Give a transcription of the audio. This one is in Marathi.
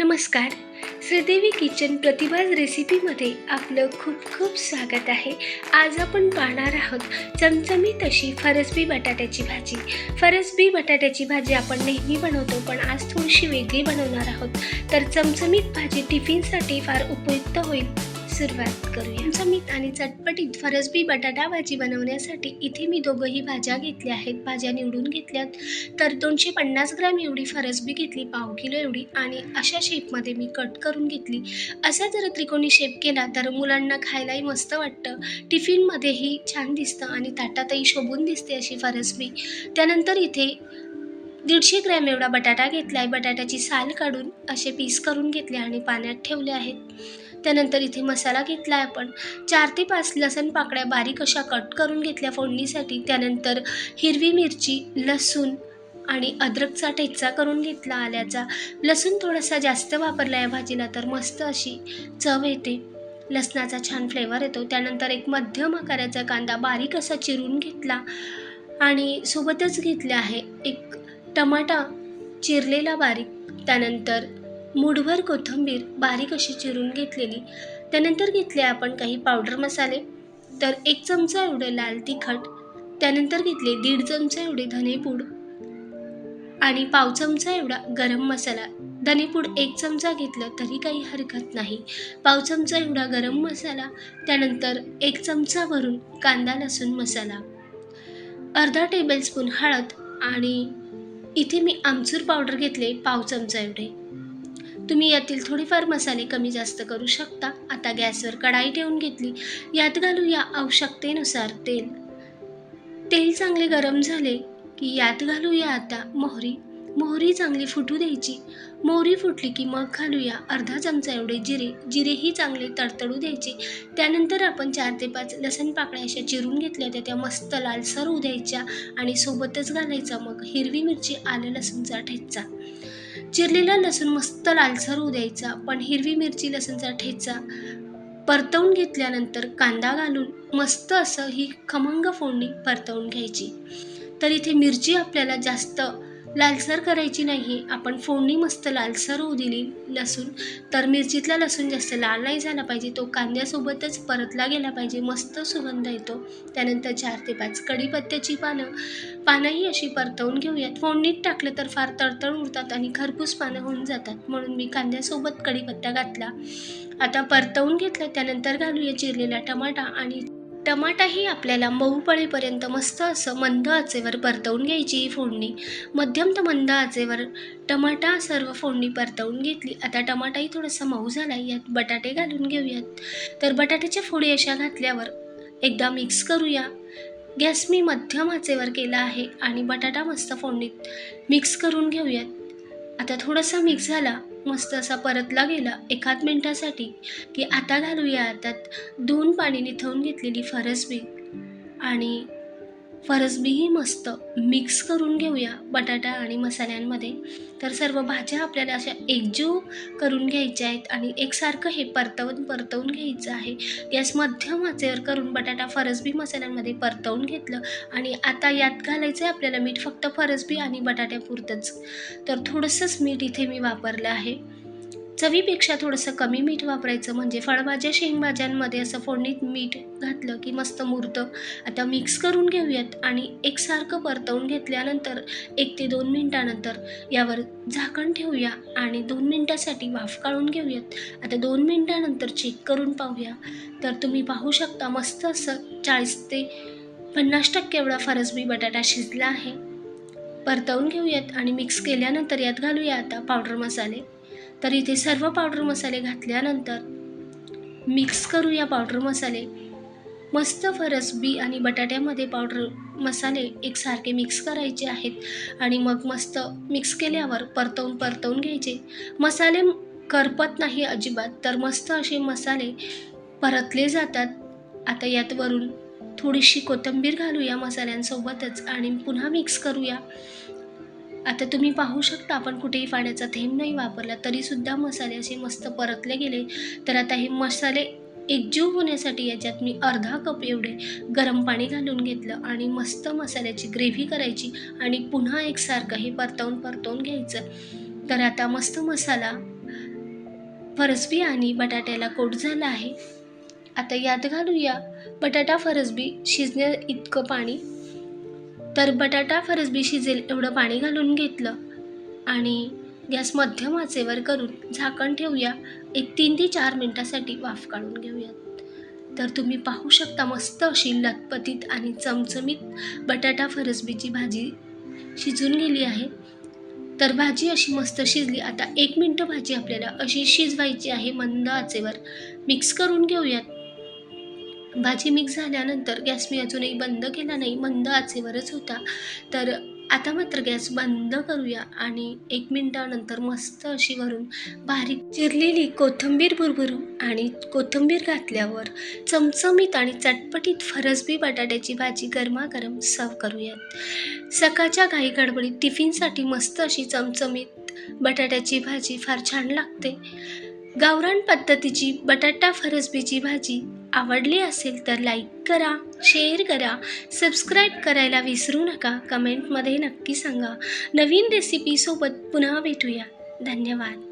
नमस्कार. श्रीदेवी किचन प्रतिभाज रेसिपीमध्ये आपलं खूप खूप स्वागत आहे. आज आपण पाहणार आहोत चमचमीत अशी फरसबी बटाट्याची भाजी. फरसबी बटाट्याची भाजी आपण नेहमी बनवतो पण आज थोडीशी वेगळी बनवणार आहोत. तर चमचमीत भाजी टिफिनसाठी फार उपयुक्त होईल. सुरुवात करूया. चमीत आणि चटपटीत फरसबी बटाटा भाजी बनवण्यासाठी इथे मी दोघंही भाज्या घेतल्या आहेत. भाज्या निवडून घेतल्यात. तर दोनशे पन्नास ग्रॅम एवढी फरसबी घेतली पाव किलो एवढी आणि अशा शेपमध्ये मी कट करून घेतली. असा जर त्रिकोणी शेप केला तर मुलांना खायलाही मस्त वाटतं. टिफिनमध्येही छान दिसतं आणि ताटातही शोभून दिसते अशी फरसबी. त्यानंतर इथे दीडशे ग्रॅम एवढा बटाटा घेतला आहे बटाट्याची साल काढून असे पीस करून घेतले आणि पाण्यात ठेवले आहेत. त्यानंतर इथे मसाला घेतला आहे आपण. चार ते पाच लसण पाकळ्या बारीक अशा कट करून घेतल्या फोडणीसाठी. त्यानंतर हिरवी मिरची लसूण आणि अद्रकचा ठेचा करून घेतला आल्याचा. लसूण थोडासा जास्त वापरला आहे भाजीला तर मस्त अशी चव येते. लसणाचा छान फ्लेवर येतो. त्यानंतर एक मध्यम आकाराचा कांदा बारीक असा चिरून घेतला आणि सोबतच घेतले आहे एक टमाटा चिरलेला बारीक त्यानंतर मुठभर कोथिंबीर बारीक अशी चिरून घेतलेली. त्यानंतर घेतले आपण काही पावडर मसाले. तर एक चमचा एवढे लाल तिखट त्यानंतर घेतले दीड चमचा एवढे धनेपूड आणि पाव चमचा एवढा गरम मसाला. धनेपूड एक चमचा घेतलं तरी काही हरकत नाही. पाव चमचा एवढा गरम मसाला त्यानंतर एक चमचा भरून कांदा लसूण मसाला. अर्धा टेबलस्पून हळद आणि इथे मी आमचूर पावडर घेतले पाव चमचा एवढे तुम्ही यातील थोडेफार मसाले कमी जास्त करू शकता. आता गॅसवर कढाई ठेवून घेतली. यात घालूया आवश्यकतेनुसार तेल. तेल चांगले गरम झाले की यात घालूया आता मोहरी. मोहरी चांगली फुटू द्यायची. मोहरी फुटली की मग घालूया अर्धा चमचा एवढे जिरे. जिरेही चांगले तडतडू द्यायचे. त्यानंतर आपण चार ते पाच लसण पाकळ्या अशा चिरून घेतल्या त्या त्या मस्त लालसर होऊ द्यायच्या आणि सोबतच घालायचा मग हिरवी मिरची आलं लसूणचा ठेचा. चिरलेला लसूण मस्त लालसर होऊ द्यायचा पण हिरवी मिरची लसूणचा ठेचा परतवून घेतल्यानंतर कांदा घालून मस्त असं ही खमंग फोडणी परतवून घ्यायची. तर इथे मिरची आपल्याला जास्त लालसर करायची नाही. आपण फोडणी मस्त लालसर होऊ दिली लसूण तर मिरचीतला लसूण जास्त लाल नाही झाला पाहिजे. तो कांद्यासोबतच परतला गेला पाहिजे. मस्त सुगंध येतो. त्यानंतर चार ते पाच कढीपत्त्याची पानं. पानंही अशी परतवून घेऊयात. फोडणीत टाकलं तर फार तळतळ उरतात आणि खरपूस पानं होऊन जातात. म्हणून मी कांद्यासोबत कढीपत्ता घातला. आता परतवून घेतलं. त्यानंतर घालूया चिरलेला टमाटा आणि टमाटाही आपल्याला मऊ मस्त असं मंद आचेवर परतवून घ्यायची ही फोडणी. मध्यम तर मंद आचेवर टमाटा सर्व फोडणी परतवून घेतली. आता टमाटाही थोडासा मऊ झाला यात बटाटे घालून घेऊयात. तर बटाट्याच्या फोडी अशा घातल्यावर एकदा मिक्स करूया. गॅस मी मध्यम आचेवर केला आहे आणि बटाटा मस्त फोडणीत मिक्स करून घेऊयात. आता थोडासा मिक्स झाला मस्त असा परतला गेला एकाच मिनटासाठी की आता घालूया. त्यात दोन पाणी निथवून घेतलेली फरसबी आणि फरसबीही मस्त. मिक्स करून घेऊया बटाटा आणि मसाल्यांमध्ये. तर सर्व भाज्या आपल्याला अशा एकजीव करून घ्यायच्या आहेत आणि एकसारखं हे परतवून परतवून घ्यायचं आहे. गॅस मध्यम आचेवर करून बटाटा फरसबी मसाल्यांमध्ये परतवून घेतलं आणि आता यात घालायचं आहे आपल्याला मीठ फक्त फरसबी आणि बटाट्यापुरतंच. तर थोडंसंच मीठ इथे मी वापरलं आहे. चवीपेक्षा थोडंसं कमी मीठ वापरायचं म्हणजे फळभाज्या शेंगभाज्यांमध्ये असं फोडणीत मीठ घातलं की मस्त मुरतं. आता मिक्स करून घेऊयात आणि एकसारखं परतवून घेतल्यानंतर एक ते दोन मिनटानंतर यावर झाकण ठेवूया आणि दोन मिनटासाठी वाफ काढून घेऊयात. आता दोन मिनटानंतर चेक करून पाहूया. तर तुम्ही पाहू शकता मस्त असं चाळीस ते पन्नास टक्के एवढा फरसबी बटाटा शिजला आहे. परतवून घेऊयात आणि मिक्स केल्यानंतर यात घालूया आता पावडर मसाले. तर इथे सर्व पावडर मसाले घातल्यानंतर मिक्स करूया पावडर मसाले. मस्त फरसबी आणि बटाट्यामध्ये पावडर मसाले एकसारखे मिक्स करायचे आहेत आणि मग मस्त मिक्स केल्यावर परतवून परतवून घ्यायचे. मसाले करपत नाही अजिबात तर मस्त असे मसाले परतले जातात. आता यात वरून थोडीशी कोथिंबीर घालूया मसाल्यांसोबतच आणि पुन्हा मिक्स करूया. आता तुम्ही पाहू शकता आपण कुठेही पाण्याचा थेंब नाही वापरला तरीसुद्धा मसाले असे मस्त परतले गेले. तर आता हे मसाले एकजीव होण्यासाठी याच्यात मी अर्धा कप एवढे गरम पाणी घालून घेतलं आणि मस्त मसाल्याची ग्रेव्ही करायची आणि पुन्हा एकसारखं हे परतवून परतवून घ्यायचं. तर आता मस्त मसाला फरसबी आणि बटाट्याला कोट झाला आहे. आता यात घालूया बटाटा फरसबी शिजण्या इतकं पाणी. तर बटाटा फरसबी शिजेल एवढं पाणी घालून घेतलं आणि गॅस मध्यम आचेवर करून झाकण ठेवूया. एक तीन ते चार मिनटासाठी वाफ काढून घेऊयात. तर तुम्ही पाहू शकता मस्त अशी लतपतीत आणि चमचमीत बटाटा फरसबीची भाजी शिजून गेली आहे. तर भाजी अशी मस्त शिजली. आता एक मिनटं भाजी आपल्याला अशी शिजवायची आहे. मंद आचेवर मिक्स करून घेऊयात. भाजी मिक्स झाल्यानंतर गॅस मी अजूनही बंद केला नाही मंद आचेवरच होता. तर आता मात्र गॅस बंद करूया आणि एक मिनटानंतर मस्त अशी वरून बारीक चिरलेली कोथिंबीर भुरभुरू आणि कोथिंबीर घातल्यावर चमचमीत आणि चटपटीत फरसबी बटाट्याची भाजी गरमागरम सर्व करूयात. सकाळच्या घाई गडबडीत टिफिनसाठी मस्त अशी चमचमीत बटाट्याची भाजी फार छान लागते. गावरान पद्धतीची बटाटा फरसबीची भाजी आवडली असेल तर लाईक करा शेअर करा सबस्क्राईब करायला विसरू नका. कमेंटमध्ये नक्की सांगा. नवीन रेसिपीसोबत पुन्हा भेटूया. धन्यवाद.